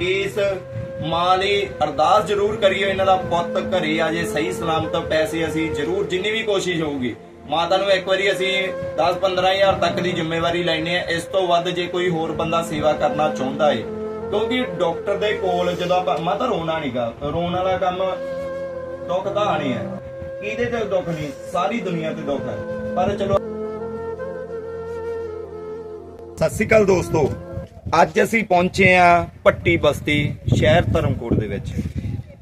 ਇਸ ਮਾਂ ਲਈ ਅਰਦਾਸ ਜ਼ਰੂਰ ਕਰਿਓ, ਇਹਨਾਂ ਦਾ ਪੁੱਤ ਘਰੇ ਆ ਜੇ, ਸਹੀ ਸਲਾਮਤ ਪੈਸੇ ਅਸੀਂ ਜ਼ਰੂਰ, ਜਿੰਨੀ ਵੀ ਕੋਸ਼ਿਸ਼ ਹੋਊਗੀ। ਮਾਤਾ ਨੂੰ ਇੱਕ ਵਾਰੀ ਅਸੀਂ 10-15000 ਤੱਕ ਦੀ ਜ਼ਿੰਮੇਵਾਰੀ ਲੈਣੇ ਆ ਇਸ ਤੋਂ ਵੱਧ ਜੇ ਕੋਈ ਹੋਰ ਬੰਦਾ ਸੇਵਾ ਕਰਨਾ ਚਾਹੁੰਦਾ ਏ। ਕਿਉਂਕਿ ਡਾਕਟਰ ਦੇ ਕੋਲ ਜਦੋਂ ਆਪਾਂ, ਮਾਤਾ ਰੋਣਾ ਨਹੀਂਗਾ ਰੋਣ ਵਾਲਾ ਕੰਮ ਦੁੱਖ ਦਾ ਆਣੀ ਹੈ। ਕਿਹਦੇ ਤੇ ਦੁੱਖ ਨਹੀਂ ਸਾਰੀ ਦੁਨੀਆ ਤੇ ਦੁੱਖ ਹੈ। ਪਰ ਚਲੋ। ਸਤਿ ਸ਼੍ਰੀ ਅਕਾਲ ਦੋਸਤੋ। ਅੱਜ ਅਸੀਂ ਪਹੁੰਚੇ ਆ ਪੱਟੀ ਬਸਤੀ ਸ਼ਹਿਰ ਧਰਮਕੋਟ ਦੇ ਵਿੱਚ।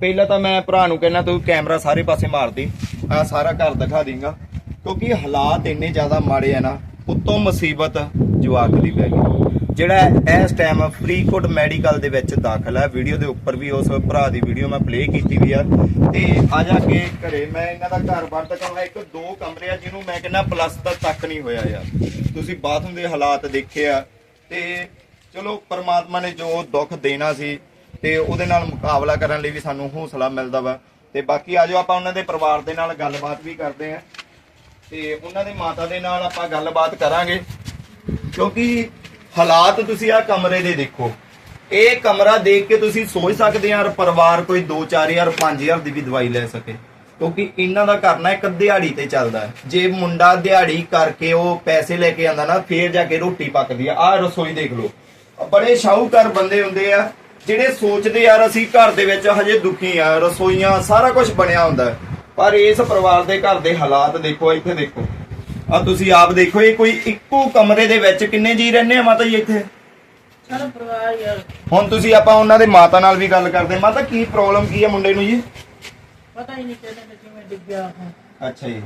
ਪਹਿਲਾਂ ਤਾਂ ਮੈਂ ਭਰਾ ਨੂੰ ਕਹਿਣਾ ਤੂੰ ਕੈਮਰਾ ਸਾਰੇ ਪਾਸੇ ਮਾਰ ਦੇ ਆ ਸਾਰਾ ਘਰ ਦਿਖਾ ਦੇਂਗਾ। ਕਿਉਂਕਿ ਹਾਲਾਤ ਇੰਨੇ ਜ਼ਿਆਦਾ ਮਾੜੇ ਆ ਨਾ, ਉੱਤੋਂ ਮੁਸੀਬਤ ਜਵਾਕ ਦੀ ਪੈ ਗਈ। ਜਿਹੜਾ ਇਸ ਟਾਈਮ ਫਰੀਕੋਟ ਮੈਡੀਕਲ ਦੇ ਵਿੱਚ ਦਾਖਲ ਹੈ, ਵੀਡੀਓ ਦੇ ਉੱਪਰ ਵੀ ਉਸ ਭਰਾ ਦੀ ਵੀਡੀਓ ਮੈਂ ਪਲੇ ਕੀਤੀ ਵੀ ਆ। ਤੇ ਆ ਜਾ ਕੇ ਘਰੇ ਮੈਂ ਇਹਨਾਂ ਦਾ ਘਰ ਬਾਰ ਦਿਖਾਉਣਾ ਇੱਕ ਦੋ ਕਮਰੇ ਆ ਜਿਹਨੂੰ ਮੈਂ ਕਹਿੰਦਾ ਪਲਸਤਰ ਤੱਕ ਨਹੀਂ ਹੋਇਆ ਯਾਰ। ਤੁਸੀਂ ਬਾਥਰੂਮ ਦੇ ਹਾਲਾਤ ਦੇਖੇ ਆ, ਤੇ ਚਲੋ ਪਰਮਾਤਮਾ ਨੇ ਜੋ ਦੁੱਖ ਦੇਣਾ ਸੀ ਤੇ ਉਹਦੇ ਨਾਲ ਮੁਕਾਬਲਾ ਕਰਨ ਲਈ ਵੀ ਸਾਨੂੰ ਹੌਸਲਾ ਮਿਲਦਾ ਵਾ। ਤੇ ਬਾਕੀ ਆਜੋ ਆਪਾਂ ਉਹਨਾਂ ਦੇ ਪਰਿਵਾਰ ਦੇ ਨਾਲ ਗੱਲਬਾਤ ਵੀ ਕਰਦੇ ਆ। ਤੇ ਉਹਨਾਂ ਦੇ ਮਾਤਾ ਦੇ ਨਾਲ ਆਪਾਂ ਗੱਲਬਾਤ ਕਰਾਂਗੇ। ਕਿਉਂਕਿ ਹਾਲਾਤ ਤੁਸੀਂ ਆ ਕਮਰੇ ਦੇ ਦੇਖੋ। ਇਹ ਕਮਰਾ ਦੇਖ ਕੇ ਤੁਸੀਂ ਸੋਚ ਸਕਦੇ ਆ ਪਰਿਵਾਰ ਕੋਈ 2-4000 5000 ਦੀ ਵੀ ਦਵਾਈ ਲੈ ਸਕੇ। ਕਿਉਂਕਿ ਇਹਨਾਂ ਦਾ ਕਰਨਾ ਇੱਕ ਦਿਹਾੜੀ ਤੇ ਚੱਲਦਾ ਹੈ। ਜੇ ਮੁੰਡਾ ਦਿਹਾੜੀ ਕਰਕੇ ਉਹ ਪੈਸੇ ਲੈ ਕੇ ਆਂਦਾ ਨਾ, ਫੇਰ ਜਾ ਕੇ ਰੋਟੀ ਪੱਕਦੀ ਆ ਆ ਰਸੋਈ ਦੇਖ ਲਓ। ਬੜੇ ਸ਼ਾਹੂਕਾਰ ਬੰਦੇ ਹੁੰਦੇ ਆ ਜਿਹੜੇ ਸੋਚਦੇ ਯਾਰ ਅਸੀਂ ਘਰ ਦੇ ਵਿੱਚ ਹਜੇ ਦੁਖੀ ਆ ਰਸੋਈਆਂ ਸਾਰਾ ਕੁਝ ਬਣਿਆ ਹੁੰਦਾ। ਪਰ ਇਸ ਪਰਿਵਾਰ ਦੇ ਘਰ ਦੇ ਹਾਲਾਤ ਦੇਖੋ ਇੱਥੇ ਦੇਖੋ। ਆ ਤੁਸੀਂ ਆਪ ਦੇਖੋ ਇਹ ਕੋਈ ਇੱਕੋ ਕਮਰੇ ਦੇ ਵਿੱਚ ਕਿੰਨੇ ਜੀ ਰਹਿੰਦੇ ਆ ਮਾਤਾ ਜੀ ਇੱਥੇ? ਸਾਰਾ ਪਰਿਵਾਰ ਯਾਰ ਹੁਣ ਤੁਸੀਂ ਆਪਾਂ ਉਹਨਾਂ ਦੇ ਮਾਤਾ ਨਾਲ ਵੀ ਗੱਲ ਕਰਦੇ। ਮਾਤਾ ਕੀ ਪ੍ਰੋਬਲਮ ਕੀ ਹੈ ਮੁੰਡੇ ਨੂੰ ਜੀ? ਪਤਾ ਹੀ ਨਹੀਂ ਚੱਲਿਆ ਕਿ ਕਿਵੇਂ ਡਿੱਗਿਆ ਹੈ ਅੱਛਾ ਜੀ।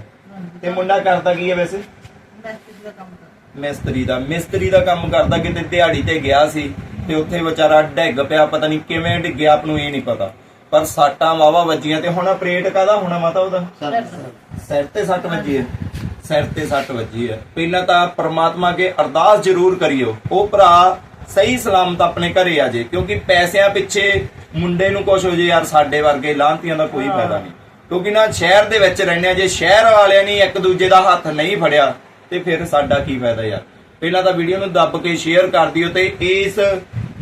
ਤੇ ਮੁੰਡਾ ਕਰਦਾ ਕੀ ਹੈ ਵੈਸੇ? ਮੈਂ ਕਿਸੇ ਦਾ ਕੰਮ ਕਰ ਮਿਸਤਰੀ ਦਾ। ਮਿਸਤਰੀ ਦਾ ਕੰਮ ਕਰਦਾ ਕਿਤੇ ਦਿਹਾੜੀ ਤੇ ਗਿਆ ਸੀ ਤੇ ਉੱਥੇ ਵਿਚਾਰਾ ਡਿੱਗ ਪਿਆ ਪਤਾ ਨਹੀਂ ਕਿਵੇਂ ਡਿੱਗਿਆ ਆਪ ਨੂੰ ਇਹ ਨਹੀਂ ਪਤਾ। ਪਰ ਸਾਟਾਂ ਵਾਵਾ ਵੱਜੀਆਂ ਤੇ ਹੁਣ ਆਪਰੇਟ ਕਾਦਾ ਹੋਣਾ ਮਾਤਾ ਉਹਦਾ? ਸਿਰ। ਤੇ ਸੱਟ ਵੱਜੀ ਹੈ। ਸਿਰ ਤੇ ਸੱਟ ਵੱਜੀ ਹੈ। ਪਹਿਲਾਂ ਤਾਂ ਪ੍ਰਮਾਤਮਾ ਅੱਗੇ ਅਰਦਾਸ ਜ਼ਰੂਰ ਕਰਿਓ। ਉਹ ਭਰਾ ਸਹੀ ਸਲਾਮਤ ਆਪਣੇ ਘਰੇ ਆ ਜੇ ਕਿਉਂਕਿ ਪੈਸਿਆਂ ਪਿੱਛੇ ਮੁੰਡੇ ਨੂੰ ਕੁਝ ਹੋ ਜੇ ਯਾਰ ਸਾਡੇ ਵਰਗੇ ਲਾਂਤੀਆਂ ਦਾ ਕੋਈ ਫਾਇਦਾ ਨਹੀਂ ਕਿਉਂਕਿ ਨਾ ਸ਼ਹਿਰ ਦੇ ਵਿੱਚ ਰਹਿੰਦੇ ਆ ਜੇ ਸ਼ਹਿਰ ਵਾਲਿਆਂ ਨੇ ਇੱਕ ਦੂਜੇ ਦਾ ਹੱਥ ਨਹੀਂ ਫੜਿਆ ਤੇ ਫਿਰ ਸਾਡਾ ਕੀ ਫਾਇਦਾ ਯਾਰ? ਪਹਿਲਾਂ ਤਾਂ ਵੀਡੀਓ ਨੂੰ ਦੱਬ ਕੇ ਸ਼ੇਅਰ ਕਰ ਦਿਓ ਤੇ ਇਸ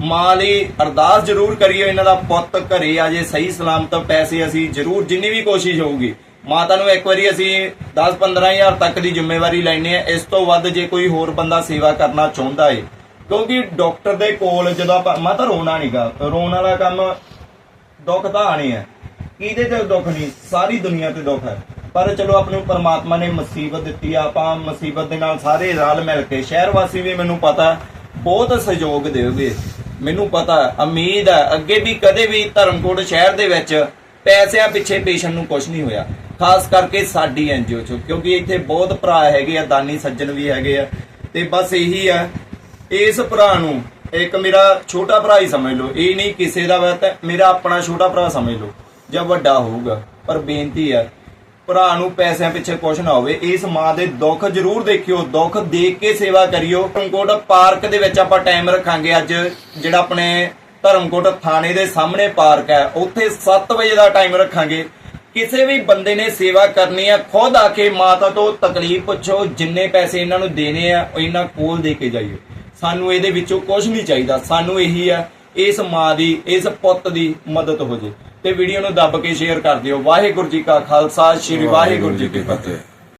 ਮਾਂ ਲਈ ਅਰਦਾਸ ਜ਼ਰੂਰ ਕਰਿਓ, ਇਹਨਾਂ ਦਾ ਪੁੱਤ ਘਰੇ ਆ ਜੇ ਸਹੀ ਸਲਾਮਤ ਪੈਸੇ ਅਸੀਂ ਜ਼ਰੂਰ ਜਿੰਨੀ ਵੀ ਕੋਸ਼ਿਸ਼ ਹੋਊਗੀ, ਮਾਤਾ ਨੂੰ ਇੱਕ ਵਾਰੀ ਅਸੀਂ 10-15000 ਤੱਕ ਦੀ ਜ਼ਿੰਮੇਵਾਰੀ ਲੈਣੇ ਆ ਇਸ ਤੋਂ ਵੱਧ ਜੇ ਕੋਈ ਹੋਰ ਬੰਦਾ ਸੇਵਾ ਕਰਨਾ ਚਾਹੁੰਦਾ ਏ, ਕਿਉਂਕਿ ਡਾਕਟਰ ਦੇ ਕੋਲ ਜਦੋਂ ਆਪਾਂ ਮਾਤਾ ਰੋਣਾ ਨਹੀਂਗਾ ਰੋਣ ਵਾਲਾ ਕੰਮ ਦੁੱਖ ਤਾਂ ਆਣੇ ਆ। ਕਿਹਦੇ ਤੇ ਦੁੱਖ ਨਹੀਂ? ਸਾਰੀ ਦੁਨੀਆ ਤੇ ਦੁੱਖ ਹੈ। ਪਰ ਚਲੋ ਆਪਣੇ ਨੂੰ ਪਰਮਾਤਮਾ ਨੇ ਮੁਸੀਬਤ ਦਿੱਤੀ ਆ ਆਪਾਂ ਮੁਸੀਬਤ ਦੇ ਨਾਲ ਸਾਰੇ ਰਲ ਮਿਲ ਕੇ ਸ਼ਹਿਰ ਵਾਸੀ ਵੀ ਮੈਨੂੰ ਪਤਾ, ਬਹੁਤ ਸਹਿਯੋਗ ਦੇਵਗੇ। ਮੈਨੂੰ ਪਤਾ, ਉਮੀਦ ਹੈ, ਅੱਗੇ ਵੀ ਕਦੇ ਵੀ ਧਰਮਕੋਟ ਸ਼ਹਿਰ ਦੇ ਵਿੱਚ ਪੈਸਿਆਂ ਪਿੱਛੇ ਪੇਸ਼ੈਂਟ ਨੂੰ ਕੁਝ ਨਹੀਂ ਹੋਇਆ। ਖਾਸ ਕਰਕੇ ਸਾਡੀ ਐਨਜੀਓ ਚ, ਕਿਉਂਕਿ ਇੱਥੇ ਬਹੁਤ ਭਰਾ ਹੈਗੇ ਆ, ਦਾਨੀ ਸੱਜਣ ਵੀ ਹੈਗੇ ਆ। ਤੇ ਬਸ ਇਹੀ ਆ, ਇਸ ਭਰਾ ਨੂੰ ਇੱਕ ਮੇਰਾ ਛੋਟਾ ਭਰਾ ਹੀ ਸਮਝ ਲਓ, ਇਹ ਨਹੀਂ ਕਿਸੇ ਦਾ ਵਾ, ਤਾਂ ਮੇਰਾ ਆਪਣਾ ਛੋਟਾ ਭਰਾ ਸਮਝ ਲਓ, ਜਾਂ ਵੱਡਾ ਹੋਊਗਾ, ਪਰ ਬੇਨਤੀ ਹੈ ਭਰਾ ਨੂੰ ਪੈਸਿਆਂ ਪਿੱਛੇ ਕੁਛ ਨਾ ਹੋਵੇ, ਇਸ ਮਾਂ ਦੇ ਦੁੱਖ ਜ਼ਰੂਰ ਦੇਖਿਓ, ਦੁੱਖ ਦੇਖ ਕੇ ਸੇਵਾ ਕਰਿਓ। ਧਰਮਕੋਟ ਪਾਰਕ ਦੇ ਵਿੱਚ ਆਪਾਂ ਟਾਈਮ ਰੱਖਾਂਗੇ ਅੱਜ, ਜਿਹੜਾ ਆਪਣੇ ਧਰਮਕੋਟ ਥਾਣੇ ਦੇ ਸਾਹਮਣੇ ਪਾਰਕ ਹੈ, ਉੱਥੇ 7 ਵਜੇ ਦਾ ਟਾਈਮ ਰੱਖਾਂਗੇ। ਕਿਸੇ ਵੀ ਬੰਦੇ ਨੇ ਸੇਵਾ ਕਰਨੀ ਆ, ਖੁਦ ਆ ਕੇ ਮਾਤਾ ਤੋਂ ਤਕਲੀਫ ਪੁੱਛੋ, ਜਿੰਨੇ ਪੈਸੇ ਇਹਨਾਂ ਨੂੰ ਦੇਣੇ ਆ ਇਹਨਾਂ ਕੋਲ ਦੇ ਕੇ ਜਾਈਓ ਸਾਨੂੰ ਇਹਦੇ ਵਿੱਚੋਂ ਕੁਝ ਨਹੀਂ ਚਾਹੀਦਾ, ਸਾਨੂੰ ਇਹੀ ਆ, ਇਸ ਮਾਂ ਦੀ, ਇਸ ਪੁੱਤ ਦੀ ਮਦਦ ਹੋ ਜੇ। ਤੇ ਵੀਡੀਓ ਨੂੰ ਦੱਬ ਕੇ ਸ਼ੇਅਰ ਕਰ ਦਿਓ। ਵਾਹਿਗੁਰੂ ਜੀ ਕਾ ਖਾਲਸਾ, ਸ੍ਰੀ ਵਾਹਿਗੁਰੂ ਜੀ ਕੀ ਫਤਿਹ।